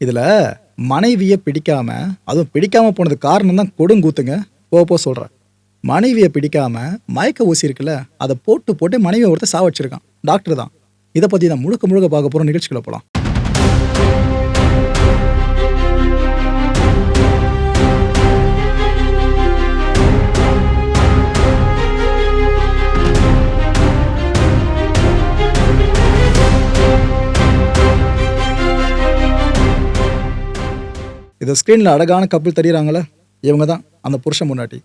இதில் மனைவியை பிடிக்காம அதுவும் பிடிக்காம போனது காரணம் தான் கொடுங்கூத்துங்க. போ போ சொல்கிறேன் மனைவியை பிடிக்காம மயக்க ஊசி இருக்குல்ல அதை போட்டு போட்டு மனைவியை ஒருத்தர் சாவடிச்சிருக்கான். டாக்டர் தான். இதை பற்றி தான் முழுக்க முழுக்க பார்க்க போகிற நிகழ்ச்சிக்குள்ள போகலாம் இதை ஸ்க்ரீனில் அழகான கப்பல் தெரியுறாங்களே இவங்க தான் அந்த புருஷன் முன்னாடி.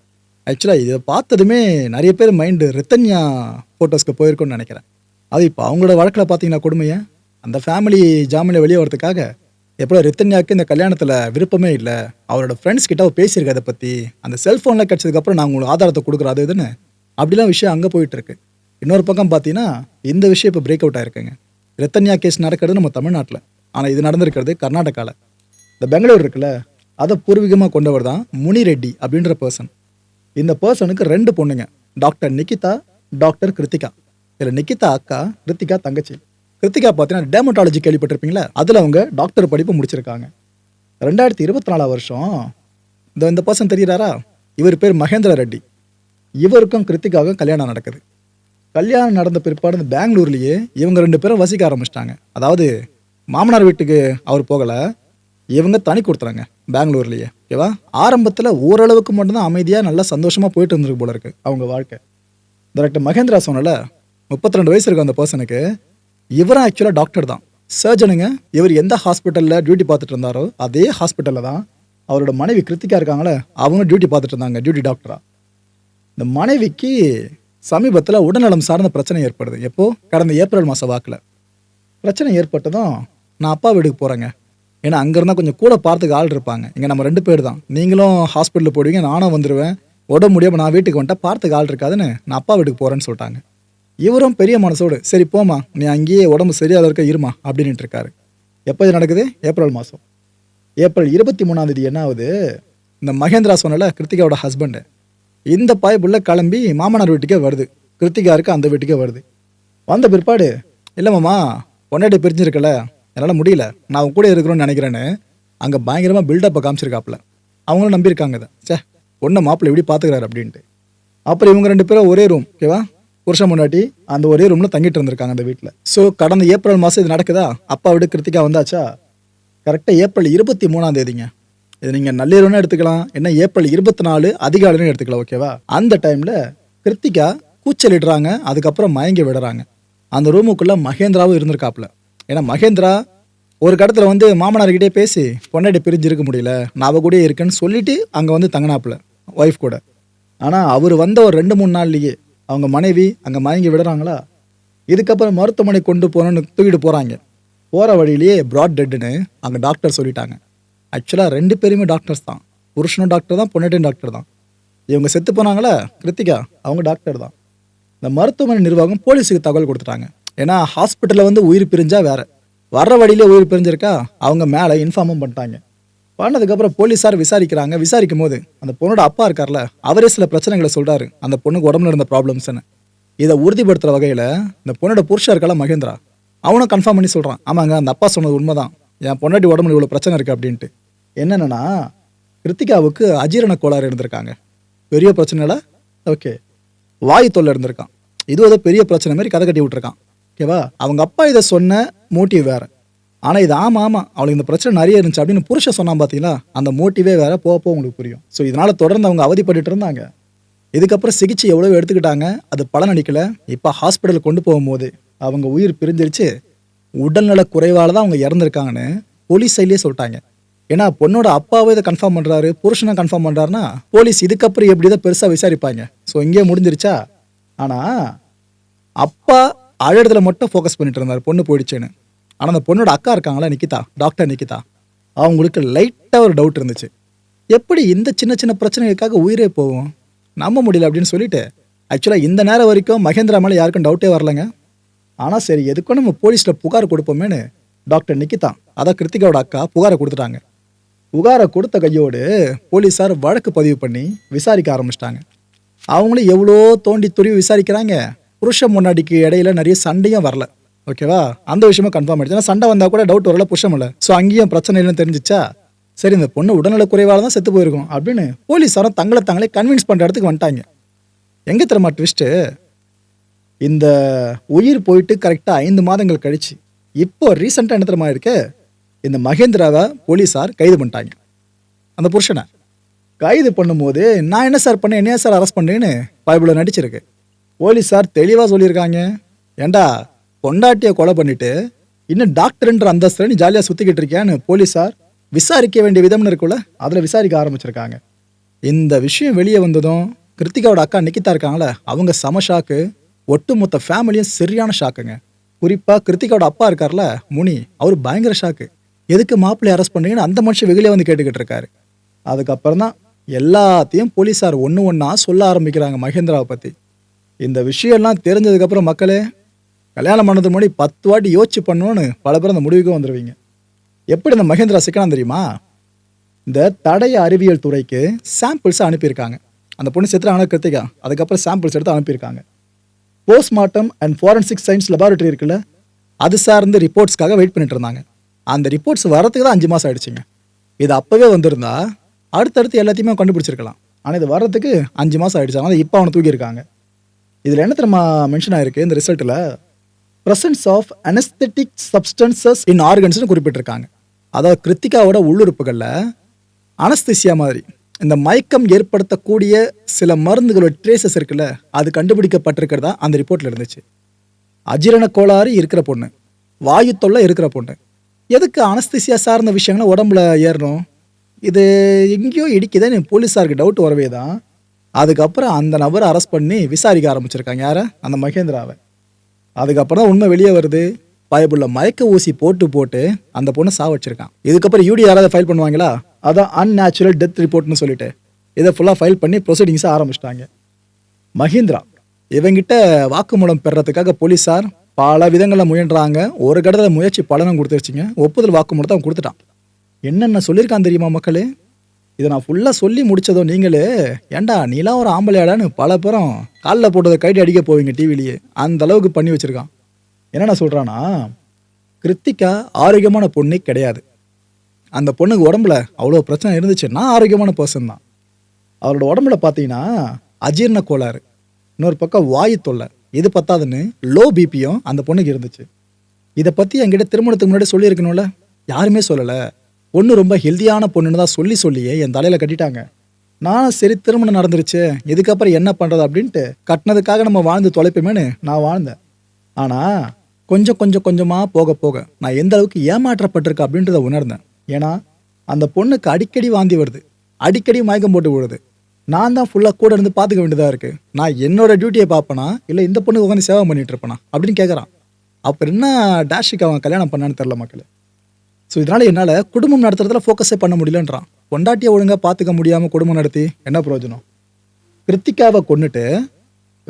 ஆக்சுவலாக இதை பார்த்ததுமே நிறைய பேர் மைண்டு ரித்தன்யா ஃபோட்டோஸ்க்கு போயிருக்கோன்னு நினைக்கிறேன். அது இப்போ அவங்களோட வழக்கில் பார்த்தீங்கன்னா கொடுமையை? அந்த ஃபேமிலி ஜாமீனில் வெளியே வரதுக்காக எப்போ ரித்தன்யாவுக்கு இந்த கல்யாணத்தில் விருப்பமே இல்லை. அவரோட ஃப்ரெண்ட்ஸ் கிட்ட அவர் பேசியிருக்க அதை பற்றி அந்த செல்ஃபோனில் கிடச்சதுக்கப்புறம் நான் உங்களுக்கு ஆதாரத்தை கொடுக்குறேன் அது இதுன்னு அப்படிலாம் விஷயம் அங்கே போயிட்டுருக்கு இன்னொரு பக்கம் பார்த்தீங்கன்னா இந்த விஷயம் இப்போ பிரேக் அவுட் ஆயிருக்குங்க. ரித்தன்யா கேஸ் நடக்கிறது நம்ம தமிழ்நாட்டில். ஆனால் இது நடந்திருக்கிறது கர்நாடகாவில் இந்த பெங்களூர் இருக்குல்ல அதை பூர்வீகமாக கொண்டவர் தான் முனி ரெட்டி அப்படின்ற பர்சன் இந்த பர்சனுக்கு ரெண்டு பொண்ணுங்க. Doctor Nikita doctor Krithika. இதில் நிகிதா அக்கா கிருத்திகா தங்கச்சி. கிருத்திகா பார்த்தீங்கன்னா டேமட்டாலஜி கேள்விப்பட்டிருப்பீங்களா? அதில் அவங்க டாக்டர் படிப்பு முடிச்சிருக்காங்க. ரெண்டாயிரத்தி இருபத்தி நாலாம் வருஷம் இந்த இந்த பர்சன் தெரியிறாரா? இவர் பேர் மகேந்திர ரெட்டி. இவருக்கும் கிருத்திகாவுக்கும் கல்யாணம் நடக்குது. கல்யாணம் நடந்த பிற்பாடு இந்த பெங்களூர்லேயே இவங்க ரெண்டு பேரும் வசிக்க ஆரம்பிச்சிட்டாங்க. அதாவது மாமனார் வீட்டுக்கு அவர் போகலை. இவங்க தனி கொடுத்துறாங்க பெங்களூர்லேயே. ஓகேவா ஆரம்பத்தில் ஓரளவுக்கு மட்டும்தான் அமைதியாக நல்லா சந்தோஷமாக போயிட்டு இருந்திருக்கு போல இருக்கு அவங்க வாழ்க்கை. டாக்டர் மகேந்திரா சொன்னல முப்பத்தி ரெண்டு வயசு இருக்கும் அந்த பர்சனுக்கு இவரும் ஆக்சுவலாக டாக்டர் தான். சர்ஜனுங்க இவர் எந்த ஹாஸ்பிட்டலில் டியூட்டி பார்த்துட்டு இருந்தாரோ அதே ஹாஸ்பிட்டலில் தான் அவரோட மனைவி கிருத்திகா இருக்காங்களே அவங்க டியூட்டி பார்த்துட்டு இருந்தாங்க டியூட்டி டாக்டராக இந்த மனைவிக்கு சமீபத்தில் உடல்நலம் சார்ந்த பிரச்சனை ஏற்படுது. எப்போது கடந்த ஏப்ரல் மாத வாக்கில். பிரச்சனை ஏற்பட்டதும் நான் அப்பா வீட்டுக்கு போகிறேங்க ஏன்னா அங்கே இருந்தால் கொஞ்சம் கூட பார்த்துக்கு ஆள் இருப்பாங்க. இங்கே நம்ம ரெண்டு பேர் தான். நீங்களும் ஹாஸ்பிட்டலில் போடுவீங்க நானும் வந்துடுவேன் உடம்பு முடியாமல் நான் வீட்டுக்கு வந்துட்டா பார்த்துக்கு ஆள் இருக்காதுன்னு நான் அப்பா வீட்டுக்கு போகிறேன்னு சொல்லிட்டாங்க. இவரும் பெரிய மனசோடு சரி போமா நீ அங்கேயே உடம்பு சரியாக இருக்க இருமா அப்படின்ட்டு இருக்காரு. எப்போ இது நடக்குது? ஏப்ரல் மாதம் ஏப்ரல் இருபத்தி மூணாம் தேதி என்ன ஆகுது? இந்த மகேந்திரா சொன்னல கிருத்திகாவோட ஹஸ்பண்டு இந்த பாய்ப்புள்ள கிளம்பி மாமனார் வீட்டுக்கே வருது. கிருத்திகா இருக்கு அந்த வீட்டுக்கே வருது. வந்த பிற்பாடு இல்லைம்மாம்மா மாமா பொண்டாட்டி பிரிஞ்சிருக்கல என்னால் முடியல. நான் அவங்க கூட இருக்கிறோன்னு நினைக்கிறேன்னு அங்கே பயங்கரமாக பில்டப்பை காமிச்சிருக்காப்புல. அவங்களும் நம்பியிருக்காங்க தான் சே ஒன்றை மாப்பிள்ளை எப்படி பார்த்துக்கிறாரு அப்படின்ட்டு. அப்புறம் இவங்க ரெண்டு பேரும் ஒரே ரூம் ஓகேவா புருஷன் முன்னாடி அந்த ஒரே ரூமில் தங்கிட்டு இருந்திருக்காங்க அந்த வீட்டில் ஸோ கடந்த ஏப்ரல் மாதம் இது நடக்குதா? அப்பா விட கிருத்திகா வந்தாச்சா? கரெக்டாக ஏப்ரல் இருபத்தி மூணாம் தேதிங்க. இது நீங்கள் நள்ளிரவுன்னு எடுத்துக்கலாம். என்ன ஏப்ரல் இருபத்தி நாலு அதிகாலைன்னு எடுத்துக்கலாம் ஓகேவா அந்த டைமில் கிருத்திகா கூச்சலிடுறாங்க அதுக்கப்புறம் மயங்கி விடுறாங்க. அந்த ரூமுக்குள்ளே மகேந்திராவும் இருந்திருக்காப்புல. ஏன்னா மகேந்திரா ஒரு கடத்துல வந்து மாமனார்கிட்டே பேசி பொண்டாட்டி பிரிஞ்சு இருக்க முடியல. நான் அவ கூடயே இருக்கேன்னு சொல்லிட்டு அங்கே வந்து தங்கினாப்புல ஒய்ஃப் கூட. ஆனால் அவர் வந்த ஒரு ரெண்டு மூணு நாள்லேயே அவங்க மனைவி அங்கே மயங்கி விடுறாங்களா இதுக்கப்புறம் மருத்துவமனை கொண்டு போகணும்னு தூக்கிட்டு போகிறாங்க போகிற வழியிலேயே ப்ராட் டெட்டுன்னு அங்கே டாக்டர் சொல்லிட்டாங்க. ஆக்சுவலாக ரெண்டு பேருமே டாக்டர்ஸ் தான். புருஷனும் டாக்டர் தான் பொண்ணாட்டியும் டாக்டர் தான். இவங்க செத்து போனாங்களா? கிருத்திகா அவங்க டாக்டர் தான். இந்த மருத்துவமனை நிர்வாகம் போலீஸுக்கு தகவல் கொடுத்துட்டாங்க. ஏன்னா ஹாஸ்பிட்டலில் வந்து உயிர் பிரிஞ்சா வேற. வர்ற வழியிலே உயிர் பிரிஞ்சிருக்கா? அவங்க மேலே இன்ஃபார்மும் பண்ணிட்டாங்க. பண்ணதுக்கப்புறம் போலீஸார் விசாரிக்கிறாங்க. விசாரிக்கும் போது அந்த பொண்ணோட அப்பா இருக்கார்ல அவரே சில பிரச்சனைகளை சொல்கிறாரு அந்த பொண்ணுக்கு உடம்புல இருந்த ப்ராப்ளம்ஸ்னு இதை உறுதிப்படுத்துகிற வகையில் இந்த பொண்ணோட புருஷன் இருக்கல மகேந்திரா அவனும் கன்ஃபார்ம் பண்ணி சொல்கிறான் ஆமாங்க அந்த அப்பா சொன்னது உண்மைதான். என் பொண்டாட்டி உடம்புல இவ்வளோ பிரச்சனை இருக்குது அப்படின்ட்டு. என்னென்னா கிருத்திகாவுக்கு அஜீரண கோளாறு இருந்திருக்காங்க. பெரிய பிரச்சனைல ஓகே வாய் தொல்லை இருந்திருக்கான். இது ஏதோ பெரிய பிரச்சனை மாதிரி கதை கட்டி விட்டுருக்கான். ஓகேவா? அவங்க அப்பா இதை சொன்ன மோட்டிவ் வேற. ஆனால் இது ஆமாம் ஆமாம் அவளுக்கு இந்த பிரச்சனை நிறைய இருந்துச்சு அப்படின்னு புருஷன் சொன்னான் பார்த்தீங்களா அந்த மோட்டிவே வேற போக போக உங்களுக்கு புரியும். ஸோ இதனால் தொடர்ந்து அவங்க அவதிப்பட்டு இருந்தாங்க. இதுக்கப்புறம் சிகிச்சை எவ்வளோ எடுத்துக்கிட்டாங்க? அது பலனளிக்கல இப்போ ஹாஸ்பிட்டல் கொண்டு போகும்போது அவங்க உயிர் பிரிஞ்சிருச்சு. உடல்நல குறைவால் தான் அவங்க இறந்துருக்காங்கன்னு போலீஸ் சைட்லேயே சொல்லிட்டாங்க. ஏன்னா பொண்ணோட அப்பாவே இதை கன்ஃபார்ம் பண்ணுறாரு புருஷனை கன்ஃபார்ம் பண்ணுறாருன்னா போலீஸ் இதுக்கப்புறம் எப்படி தான் பெருசாக விசாரிப்பாங்க? ஸோ இங்கேயே முடிஞ்சிருச்சா? ஆனால் அப்பா அழறதுல மட்டும் ஃபோக்கஸ் பண்ணிட்டு இருந்தார். பொண்ணு போயிடுச்சுன்னு. ஆனால் அந்த பொண்ணோட அக்கா இருக்காங்களா நிக்கிதா? டாக்டர் நிக்கிதா. அவங்களுக்கு லைட்டாக ஒரு டவுட் இருந்துச்சு. எப்படி இந்த சின்ன சின்ன பிரச்சனைகளுக்காக உயிரே போகும்? நம்ப முடியல அப்படின்னு சொல்லிட்டு ஆக்சுவலாக இந்த நேரம் வரைக்கும் மகேந்திரா மேலே யாருக்கும் டவுட்டே வரலங்க. ஆனால் சரி எதுக்கும் நம்ம போலீஸில் புகார் கொடுப்போமேனு டாக்டர் நிக்கிதா அதான் கிருத்திகாவோட அக்கா புகாரை கொடுத்துட்டாங்க. புகாரை கொடுத்த கையோடு போலீஸார் வழக்கு பதிவு பண்ணி விசாரிக்க ஆரம்பிச்சிட்டாங்க. அவங்களும் எவ்வளோ தோண்டி துருவி விசாரிக்கிறாங்க? புருஷ முன்னாடிக்கு இடையில நிறைய சண்டையும் வரல. ஓகேவா? அந்த விஷயமும் கன்ஃபார்ம் ஆயிடுச்சு. ஏன்னா சண்டை வந்தால் கூட டவுட் வரல புருஷம் இல்லை ஸோ அங்கேயும் பிரச்சனை இல்லைன்னு தெரிஞ்சிச்சா? சரி இந்த பொண்ணு உடல்நல குறைவாக தான் செத்து போயிருக்கும் அப்படின்னு போலீஸாரும் தங்களை தாங்களே கன்வின்ஸ் பண்ணுற இடத்துக்கு வந்துட்டாங்க. எங்கே தரமா ட்விஸ்ட்டு இந்த உயிர் போயிட்டு கரெக்டாக ஐந்து மாதங்கள் கழிச்சு இப்போ ரீசெண்டாக என்ன தெரியுமா இருக்கு? இந்த மகேந்திராவை போலீஸார் கைது பண்ணிட்டாங்க. அந்த புருஷனை. கைது பண்ணும்போது நான் என்ன சார் பண்ணேன் என்னையா சார் அரெஸ்ட் பண்ணேன்னு பைபிளில் நடிச்சிருக்கு. போலீஸார் தெளிவாக சொல்லியிருக்காங்க. ஏண்டா பொண்டாட்டியை கொலை பண்ணிட்டு இன்னும் டாக்டர்ன்ற அந்தஸ்தில் நீ ஜாலியாக சுற்றிக்கிட்டு இருக்கியான்னு போலீஸார் விசாரிக்க வேண்டிய விதம்னு இருக்குல்ல அதில் விசாரிக்க ஆரம்பிச்சிருக்காங்க. இந்த விஷயம் வெளியே வந்ததும் கிருத்திகாவோட அக்கா நிக்கிதா இருக்காங்களே அவங்க சம ஷாக்கு ஒட்டுமொத்த ஃபேமிலியும் சரியான ஷாக்குங்க குறிப்பாக கிருத்திகாவோட அப்பா இருக்கார்ல முனி அவர் பயங்கர ஷாக்கு எதுக்கு மாப்பிள்ளை அரெஸ்ட் பண்ணீங்கன்னு அந்த மனுஷன் வெளியே வந்து கேட்டுக்கிட்டு இருக்காரு. அதுக்கப்புறம் தான் எல்லாத்தையும் போலீஸார் ஒன்று ஒன்றா சொல்ல ஆரம்பிக்கிறாங்க மகேந்திராவை பற்றி இந்த விஷயம்லாம் தெரிஞ்சதுக்கப்புறம் மக்களே கல்யாணம் பண்ணது முன்னாடி பத்து வாட்டி யோசிச்சு பண்ணணும்னு பல பேர் அந்த முடிவுக்கு வந்துடுவீங்க எப்படி இந்த மகேந்திரா சிக்கனம் தெரியுமா? இந்த தடய அறிவியல் துறைக்கு சாம்பிள்ஸை அனுப்பியிருக்காங்க. அந்த பொண்ணு செத்துறாங்க கிருத்திகா. அதுக்கப்புறம் சாம்பிள்ஸ் எடுத்து அனுப்பியிருக்காங்க. Postmortem and forensic science laboratory இருக்குல்ல அது சார்ந்து ரிப்போர்ட்ஸ்க்காக வெயிட் பண்ணிட்டு இருந்தாங்க. அந்த ரிப்போர்ட்ஸ் வரதுக்கு தான் அஞ்சு மாதம் ஆயிடுச்சுங்க. இது அப்போவே வந்திருந்தா அடுத்தடுத்து எல்லாத்தையுமே கண்டுபிடிச்சிருக்கலாம். ஆனால் இது வர்றதுக்கு அஞ்சு மாதம் ஆயிடுச்சு. அதனால் இப்போ அவனை தூக்கியிருக்காங்க. இதில் என்ன தெரியுமா மென்ஷன் ஆயிருக்கு இந்த ரிசல்ட்டில் presence of anesthetic substances in ஆர்கன்ஸ்னு குறிப்பிட்டிருக்காங்க. அதாவது கிருத்திகாவோட உள்ளுறுப்புகளில் அனஸ்திசியா மாதிரி இந்த மயக்கம் ஏற்படுத்தக்கூடிய சில மருந்துகளோட ட்ரேசஸ் இருக்குல்ல அது கண்டுபிடிக்கப்பட்டிருக்கிறதா அந்த ரிப்போர்ட்டில் இருந்துச்சு. அஜீரண கோளாறு இருக்கிற பொண்ணு வாயு தொல்லை இருக்கிற பொண்ணு. எதுக்கு அனஸ்திசியா சார்ந்த விஷயங்களை உடம்புல ஏறணும்? இது எங்கேயோ இடிக்குதுன்னு போலீஸாருக்கு டவுட் வரவே தான் அதுக்கப்புறம் அந்த நபரை அரெஸ்ட் பண்ணி விசாரிக்க ஆரம்பிச்சிருக்காங்க. யாரை? அந்த மகேந்திராவை. அதுக்கப்புறம் தான் உண்மை வெளியே வருது. பயப்புள்ள மயக்க ஊசி போட்டு போட்டு அந்த பொண்ணை சாவச்சிருக்கான் இதுக்கப்புறம் யூடி யாராவது ஃபைல் பண்ணுவாங்களா? அதான் அன்நேச்சுரல் டெத் ரிப்போர்ட்னு சொல்லிட்டு. இதை ஃபுல்லாக ஃபைல் பண்ணி ப்ரொசீடிங்ஸை ஆரம்பிச்சிட்டாங்க. மஹிந்திரா இவங்கிட்ட வாக்குமூலம் பெறத்துக்காக போலீஸார் பல விதங்களில் முயன்றாங்க. ஒரு கடத்தில் முயற்சி பலனும் கொடுத்துருச்சுங்க. ஒப்புதல் வாக்குமூலத்தை அவன் கொடுத்துட்டான். என்னென்ன சொல்லியிருக்கான் தெரியுமா மக்களே? இதை நான் ஃபுல்லாக சொல்லி முடித்ததோ நீங்களே ஏன்டா நீலாம் ஒரு ஆம்பளையாடான்னு பல பேரும் காலில் போட்டதை கைட்டு அடிக்க போவீங்க டிவிலேயே அந்த அளவுக்கு பண்ணி வச்சுருக்கான். என்னென்ன சொல்கிறானா கிருத்திகா ஆரோக்கியமான பொண்ணே கிடையாது. அந்த பொண்ணுக்கு உடம்புல அவ்வளோ பிரச்சனை இருந்துச்சுன்னா ஆரோக்கியமான பர்சன் தான். அவரோட உடம்புல பார்த்தீங்கன்னா அஜீரண கோளாறு. இன்னொரு பக்கம் வாயு தொல்லை. இது பத்தாதுன்னு லோ பிபியும் அந்த பொண்ணுக்கு இருந்துச்சு. இதை பற்றி என்கிட்ட திருமணத்துக்கு முன்னாடி சொல்லியிருக்கணும்ல? யாருமே சொல்லலை. பொண்ணு ரொம்ப ஹெல்தியான பொண்ணுன்னு தான் சொல்லி சொல்லியே என் தலையில் கட்டிட்டாங்க. நானும் சரி திருமணம் நடந்துருச்சு. இதுக்கப்புறம் என்ன பண்ணுறது அப்படின்ட்டு கட்டினதுக்காக நம்ம வாழ்ந்து தொலைப்போமேன்னு நான் வாழ்ந்தேன். ஆனால் கொஞ்சம் கொஞ்சம் கொஞ்சமாக போக போக நான் எந்த அளவுக்கு ஏமாற்றப்பட்டிருக்கேன் அப்படின்றத உணர்ந்தேன். ஏன்னா அந்த பொண்ணுக்கு அடிக்கடி வாந்தி வருது. அடிக்கடி மயக்கம் போட்டு விடுது நான் தான் ஃபுல்லாக கூட இருந்து பார்த்துக்க வேண்டியதாக இருக்குது நான் என்னோட டியூட்டியை பார்ப்பேனா? இல்லை இந்த பொண்ணுக்கு உட்காந்து சேவை பண்ணிகிட்டு இருப்பேனா? அப்படின்னு கேட்குறான் அப்புறம் என்ன டேஷுக்கு அவன் கல்யாணம் பண்ணான்னு தெரில மக்கள். ஸோ இதனால் என்னால் குடும்பம் நடத்துறதுல ஃபோக்கஸே பண்ண முடியலன்றான். பொண்டாட்டியை ஒழுங்காக பார்த்துக்க முடியாமல் குடும்பம் நடத்தி என்ன பிரயோஜனம்? கிருத்திகாவை கொன்னுட்டு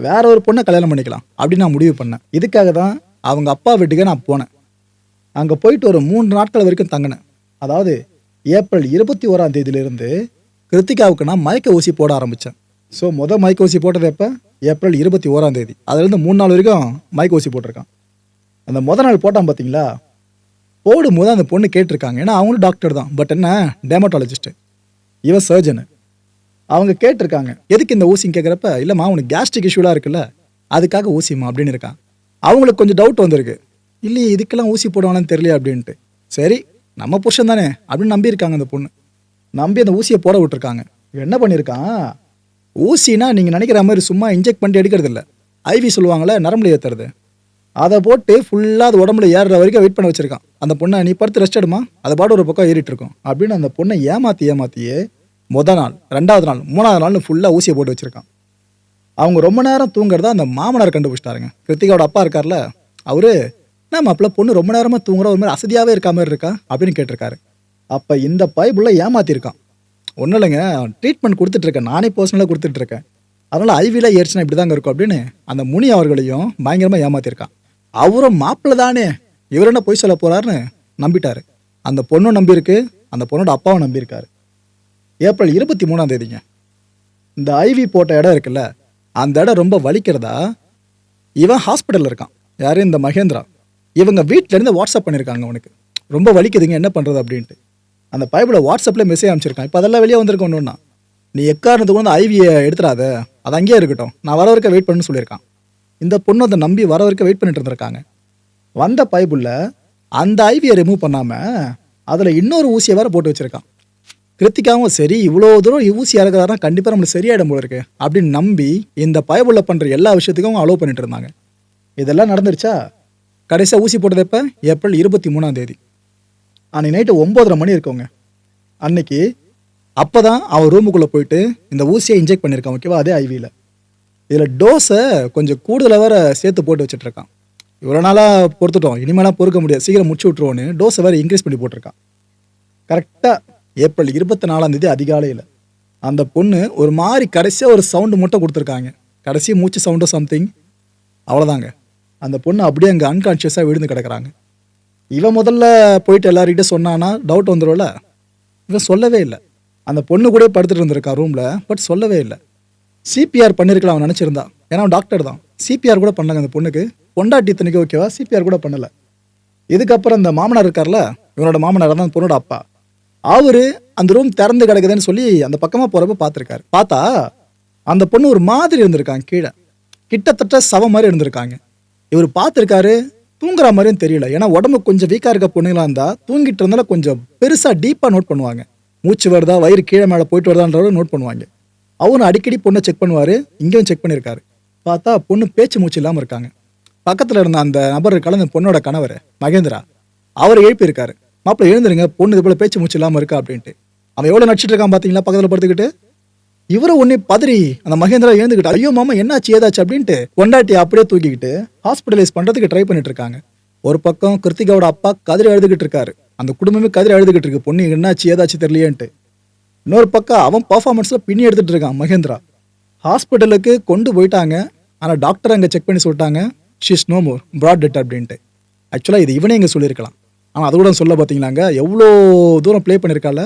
வேற ஒரு பொண்ணை கல்யாணம் பண்ணிக்கலாம் அப்படின்னு நான் முடிவு பண்ணேன். இதுக்காக தான் அவங்க அப்பா வீட்டுக்கு நான் போனேன். அங்கே போயிட்டு ஒரு மூன்று நாட்கள் வரைக்கும் தங்கினேன். அதாவது ஏப்ரல் இருபத்தி ஓராம் தேதியிலிருந்து கிருத்திகாவுக்கு நான் மயக்க ஊசி போட ஆரம்பித்தேன் ஸோ மொதல் மயக்க ஊசி போட்டது எப்போ? ஏப்ரல் இருபத்தி ஓராம் தேதி. அதுலேருந்து மூணு நாள் வரைக்கும் மயக்க ஊசி போட்டிருக்கான். அந்த மொதல் நாள் போட்டான் பார்த்தீங்களா போடும்போது அந்த பொண்ணு கேட்டிருக்காங்க. ஏன்னா அவங்களும் டாக்டர் தான். பட் என்ன? டெமட்டாலஜிஸ்ட்டு இவன் சர்ஜனு அவங்க கேட்டிருக்காங்க. எதுக்கு இந்த ஊசின்னு கேட்குறப்ப இல்லைம்மா உனக்கு கேஸ்ட்ரிக் இஷ்யூலாம் இருக்குல்ல. அதுக்காக ஊசிம்மா அப்படின்னு இருக்கான். அவங்களுக்கு கொஞ்சம் டவுட் வந்திருக்கு. இல்லையே இதுக்கெல்லாம் ஊசி போடுவானு தெரியல அப்படின்ட்டு. சரி நம்ம புருஷன் தானே அப்படின்னு நம்பியிருக்காங்க அந்த பொண்ணு. நம்பி அந்த ஊசியை போட விட்டுருக்காங்க. என்ன பண்ணியிருக்கான்? ஊசினா நீங்கள் நினைக்கிற மாதிரி சும்மா இன்ஜெக்ட் பண்ணிட்டு எடுக்கிறது இல்லை ஐவி சொல்லுவாங்களே நரம்புல ஏற்றுறது அதை போட்டு ஃபுல்லாக அது உடம்புல ஏறுற வரைக்கும் வெயிட் பண்ண வச்சிருக்கான். அந்த பொண்ணை நீ படுத்து ரெஸ்ட் எடுமா அதை பாட்டு ஒரு பக்கம் ஏறிட்டு இருக்கும். அப்படின்னு அந்த பொண்ணை ஏமாற்றி ஏமாத்தியே முத நாள் ரெண்டாவது நாள் மூணாவது நாள்னு ஃபுல்லாக ஊசியை போட்டு வச்சிருக்கான். அவங்க ரொம்ப நேரம் தூங்குறதா அந்த மாமனார் கண்டுபிடிச்சிட்டாருங்க. கிருத்திகாவோட அப்பா இருக்கார்ல அவரு நம்ம அப்பல பொண்ணு ரொம்ப நேரமாக தூங்குற ஒரு மாதிரி அசதியாகவே இருக்க மாதிரி இருக்கா? அப்படின்னு கேட்டிருக்காரு. அப்போ இந்த பைப்புள்ள ஏமாத்திருக்கான் ஒன்றும் இல்லைங்க ட்ரீட்மெண்ட் கொடுத்துட்ருக்கேன். நானே பர்சனலாக கொடுத்துட்ருக்கேன். அதனால் ஐவியில் ஏறிச்சுனா இப்படி தாங்க இருக்கும் அப்படின்னு அந்த முனி அவர்களையும் பயங்கரமாக ஏமாத்திருக்கான் அவரும் மாப்பிள்ளை தானே இவர் என்ன பொய் சொல்ல போறாருன்னு நம்பிட்டாரு. அந்த பொண்ணும் நம்பியிருக்கு அந்த பொண்ணோட அப்பாவும் நம்பியிருக்காரு. ஏப்ரல் இருபத்தி மூணாம் தேதிங்க. இந்த ஐவி போட்ட இடம் இருக்குல்ல அந்த இடம் ரொம்ப வலிக்கிறதா? இவன் ஹாஸ்பிட்டலில் இருக்கான். யாரும் இந்த மகேந்திரா. இவங்க வீட்டிலேருந்து வாட்ஸ்அப் பண்ணியிருக்காங்க அவனுக்கு. ரொம்ப வலிக்குதுங்க என்ன பண்ணுறது அப்படின்ட்டு. அந்த பைபிளை வாட்ஸ்அப்பில் மெசேஜ் அனுப்பிச்சிருக்கான். இப்போ அதெல்லாம் வெளியே வந்திருக்கணும்னா ஒன்றுன்னா நீ எக்காரணத்துக்கு வந்து ஐவியை எடுத்துடாத அது அங்கேயே இருக்கட்டும். நான் வர வரைக்கும் வெயிட் பண்ணுன்னு சொல்லியிருக்கான். இந்த பொண்ணு அதை நம்பி வர வரைக்கும் வெயிட் பண்ணிட்டு இருந்திருக்காங்க. வந்த பைபிளில் அந்த ஐவியை ரிமூவ் பண்ணாமல் அதில் இன்னொரு ஊசியை வேற போட்டு வச்சுருக்கான். கிருத்திகாவும் சரி இவ்வளோ தூரம் ஊசி இறக்குறாருனா கண்டிப்பாக நம்மளுக்கு சரியாயிடும் போல இருக்கு அப்படின்னு நம்பி இந்த பயபுள்ள பண்ணுற எல்லா விஷயத்துக்கும் அலோவ் பண்ணிட்டு இருந்தாங்க. இதெல்லாம் நடந்துருச்சா? கடைசியாக ஊசி போட்டது எப்போ? ஏப்ரல் இருபத்தி மூணாம் தேதி. அன்னைக்கு நைட்டு ஒம்போதரை மணி இருக்கவங்க அன்னைக்கு அப்போ தான் அவன் ரூமுக்குள்ளே போயிட்டு இந்த ஊசியை இன்ஜெக்ட் பண்ணியிருக்கான் ஓகேவா அதே ஐவியில் இதில் டோஸை கொஞ்சம் கூடுதலாக வேற சேர்த்து போட்டு வச்சுட்ருக்கான் இவ்வளோ நாளாக பொறுத்துட்டோம். இனிமேலாம் பொறுக்க முடியாது. சீக்கிரம் முடிச்சு விட்ருவோன்னு டோஸை வேற இன்க்ரீஸ் பண்ணி போட்டிருக்கான். கரெக்டாக ஏப்ரல் இருபத்தி நாலாம் தேதி அதிகாலையில் அந்த பொண்ணு ஒரு மாதிரி கடைசியாக ஒரு சவுண்டு மட்டும் கொடுத்துருக்காங்க. கடைசி மூச்சு சவுண்டு சம்திங் அவ்வளோதாங்க அந்த பொண்ணு அப்படியே அங்கே அன்கான்ஷியஸாக விழுந்து கிடக்குறாங்க. இவன் முதல்ல போயிட்டு எல்லார்கிட்ட சொன்னான்னா டவுட் வந்துடும்ல இவன் சொல்லவே இல்லை. அந்த பொண்ணு கூட படுத்துட்டு இருந்திருக்கா ரூமில் பட் சொல்லவே இல்லை. சிபிஆர் பண்ணியிருக்கலாம் அவன் நினச்சிருந்தா. ஏன்னா அவன் டாக்டர் தான். சிபிஆர் கூட பண்ணாங்க அந்த பொண்ணுக்கு. பொண்டாட்டி தனிக்கு ஓகேவா சிபிஆர் கூட பண்ணலை. இதுக்கப்புறம் இந்த மாமனார் இருக்கார்ல இவனோட மாமனார் தான் அந்த பொண்ணோட அப்பா. அவரு அந்த ரூம் திறந்து கிடக்குதுன்னு சொல்லி அந்த பக்கமாக போகிறப்ப பார்த்துருக்காரு. பார்த்தா அந்த பொண்ணு ஒரு மாதிரி இருந்திருக்காங்க கீழே. கிட்டத்தட்ட சவ மாதிரி இருந்திருக்காங்க. இவர் பார்த்துருக்காரு தூங்குற மாதிரியும் தெரியல. ஏன்னா உடம்பு கொஞ்சம் வீக்காக இருக்க பொண்ணுங்களா இருந்தால் தூங்கிட்டு இருந்தாலும் கொஞ்சம் பெருசாக டீப்பாக நோட் பண்ணுவாங்க. மூச்சு வருதா வயிறு கீழே மேலே போயிட்டு வருதான்றவரை நோட் பண்ணுவாங்க. அவரும் அடிக்கடி பொண்ணை செக் பண்ணுவார். இங்கேயும் செக் பண்ணியிருக்காரு பார்த்தா பொண்ணு பேச்சு மூச்சு இல்லாமல் இருக்காங்க. பக்கத்தில் இருந்த அந்த நபர் கலந்த பொண்ணோட கணவர் மகேந்திரா அவர் எழுப்பியிருக்காரு. மாப்பிள்ளை எழுந்துருங்க. பொண்ணு இது போல் பேச்சு மூச்சு இல்லாமல் இருக்கா? அப்படின்ட்டு. அவன் எவ்வளோ நடிச்சிட்டு இருக்கான் பார்த்தீங்களா? பக்கத்தில் படுத்துக்கிட்டு. இவரை ஒன்னே பதறி அந்த மகேந்திரா எழுந்துக்கிட்டு ஐயோ மாமா என்னாச்சு? ஏதாச்சு? அப்படின்ட்டு கொண்டாட்டி அப்படியே தூக்கிக்கிட்டு ஹாஸ்பிட்டலைஸ் பண்ணுறதுக்கு ட்ரை பண்ணிட்டு இருக்காங்க. ஒரு பக்கம் கிருத்திகாவோட அப்பா கதிரை எழுதுகிட்டு இருக்காரு. அந்த குடும்பமே கதிரை எழுதுகிட்டு இருக்கு. பொண்ணு என்னாச்சு? ஏதாச்சு தெரியலையேன்ட்டு. இன்னொரு பக்கம் அவன் பர்ஃபார்மன்ஸில் பின்னி எடுத்துட்டு இருக்கான் மகேந்திரா. ஹாஸ்பிட்டலுக்கு கொண்டு போயிட்டாங்க. ஆனால் டாக்டர் அங்கே செக் பண்ணி சொல்லிட்டாங்க she's no more brought dead அப்படின்ட்டு. ஆக்சுவலாக இது இவனே இங்கே சொல்லியிருக்கலாம். ஆனால் அது கூட சொல்ல பார்த்தீங்களாங்க எவ்வளோ தூரம் ப்ளே பண்ணியிருக்கால?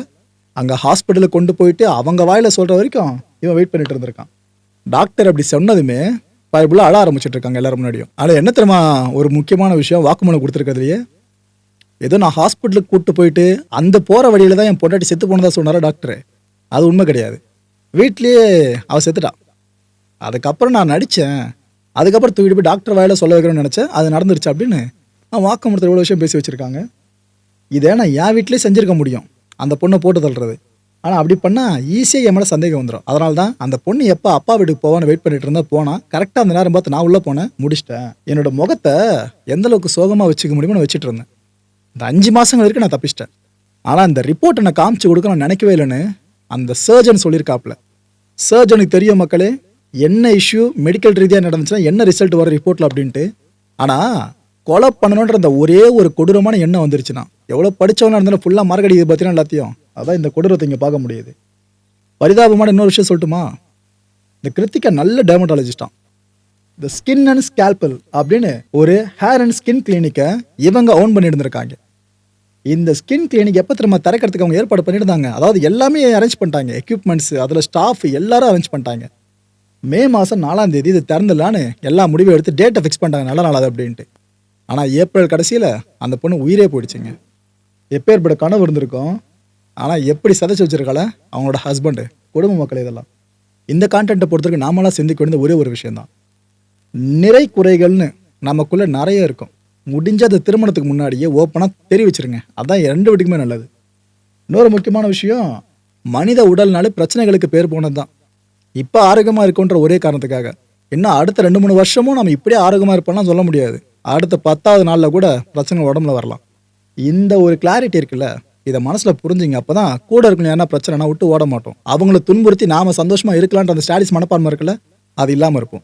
அங்கே ஹாஸ்பிட்டலுக்கு கொண்டு போயிட்டு அவங்க வாயில் சொல்கிற வரைக்கும் இவன் வெயிட் பண்ணிட்டு இருந்திருக்கான். டாக்டர் அப்படி சொன்னதுமே பைபிளாக அழ ஆரம்பிச்சிட்டு இருக்காங்க எல்லாரும் முன்னாடியும். அதில் என்ன தெரியுமா ஒரு முக்கியமான விஷயம் வாக்குமூலம் கொடுத்துருக்கிறதுலையே? ஏதோ நான் ஹாஸ்பிட்டலுக்கு கூப்பிட்டு போயிட்டு அந்த போகிற வழியில் தான் என் பொண்டாட்டி செத்து போனதாக சொன்னாரா டாக்டர் அது உண்மை கிடையாது. வீட்லேயே அவள் செத்துட்டான் அதுக்கப்புறம் நான் நடித்தேன் அதுக்கப்புறம் தூக்கிட்டு போய் டாக்டர் வாயில சொல்ல வைக்கிறேன்னு நினச்சேன். அது நடந்துருச்சு அப்படின்னு நான் வாக்குமூலத்தில் இவ்வளோ விஷயம் பேசி வச்சுருக்காங்க. இதே நான் என் வீட்டிலே செஞ்சுருக்க முடியும். அந்த பொண்ணை போட்டு தள்ளுறது. ஆனால் அப்படி பண்ணால் ஈஸியாக என் மேலே சந்தேகம் வந்துடும் அதனால தான் அந்த பொண்ணு எப்போ அப்பா வீட்டுக்கு போவான்னு வெயிட் பண்ணிட்டு இருந்தா போனால் கரெக்டாக அந்த நேரம் பார்த்து நான் உள்ளே போனேன் முடிச்சிட்டேன். என்னோட முகத்தை எந்த அளவுக்கு சோகமாக வச்சுக்க முடியுமோ நான் வச்சுட்டு இருந்தேன். இந்த அஞ்சு மாதங்கள் வரைக்கும் நான் தப்பிச்சிட்டேன். ஆனால் இந்த ரிப்போர்ட்டை நான் காமிச்சு கொடுக்க நான் நினைக்கவே இல்லைன்னு அந்த சர்ஜன் சொல்லியிருக்காப்புல சர்ஜனுக்கு தெரியும் மக்களே என்ன இஷ்யூ மெடிக்கல் ரீதியாக நடந்துச்சுன்னா என்ன ரிசல்ட் வர ரிப்போர்ட்டில் அப்படின்ட்டு. ஆனால் கொலை பண்ணணுன்ற அந்த ஒரே ஒரு கொடூரமான எண்ணம் வந்துருச்சுன்னா எவ்வளோ படித்தவனா இருந்தாலும் ஃபுல்லாக மார்க்கடி இது பார்த்தீங்கன்னா எல்லாத்தையும்? அதான் இந்த கொடூரத்தை இங்கே பார்க்க முடியுது. பரிதாபமான இன்னொரு விஷயம் சொல்லட்டுமா? இந்த கிருத்திகா நல்ல டெர்மட்டாலஜிஸ்டான் இந்த ஸ்கின் அண்ட் ஸ்கேல்பல் அப்படின்னு ஒரு ஹேர் அண்ட் ஸ்கின் கிளினிக்கை இவங்க ஓன் பண்ணிட்டு இருந்திருக்காங்க இந்த ஸ்கின் கிளினிக் எப்போ திரும்ப திறக்கிறதுக்கு அவங்க ஏற்பாடு பண்ணியிருந்தாங்க? அதாவது எல்லாமே அரேஞ்ச் பண்ணிட்டாங்க. எக்யூப்மெண்ட்ஸ் அதில் ஸ்டாஃப் எல்லாரும் அரேஞ்ச் பண்ணிட்டாங்க. மே மாதம் நாலாம் தேதி இது திறந்துடலான்னு எல்லா முடிவும் எடுத்து டேட்டை ஃபிக்ஸ் பண்ணிட்டாங்க. நல்ல நாள் அது அப்படின்ட்டு. ஆனால் ஏப்ரல் கடைசியில் அந்த பொண்ணு உயிரே போயிடுச்சுங்க. எப்பேற்பட கனவு இருந்திருக்கும். ஆனால் எப்படி சதைச்சு வச்சிருக்கால அவங்களோட ஹஸ்பண்டு குடும்ப மக்கள் இதெல்லாம். இந்த கான்டென்ட்டை பொறுத்தவரைக்கும் நாமெல்லாம் சிந்திக்க வேண்டியது ஒரே ஒரு விஷயம்தான். நிறை குறைகள்னு நமக்குள்ளே நிறைய இருக்கும். முடிஞ்ச அது திருமணத்துக்கு முன்னாடியே ஓப்பனாக தெரிவிச்சிருங்க. அதான் ரெண்டு வீட்டுக்குமே நல்லது. இன்னொரு முக்கியமான விஷயம் மனித உடல்னாலே பிரச்சனைகளுக்கு பேர் போனது தான் இப்போ ஆரோக்கியமாக இருக்குன்ற ஒரே காரணத்துக்காக. இன்னும் அடுத்த ரெண்டு மூணு வருஷமும் நம்ம இப்படியே ஆரோக்கியமாக இருப்போம்னா சொல்ல முடியாது. அடுத்த பத்தாவது நாளில் கூட பிரச்சனை உடம்புல வரலாம். இந்த ஒரு கிளாரிட்டி இருக்குல்ல இதை மனசில் புரிஞ்சுங்க. அப்போ தான் கூட இருக்கணும் என்ன பிரச்சனைனா விட்டு ஓட மாட்டோம். அவங்கள துன்புறுத்தி நாம சந்தோஷமாக இருக்கலான்ற அந்த ஸ்டாடிஸ் மனப்பான்மை இருக்குல்ல அது இல்லாமல் இருக்கும்.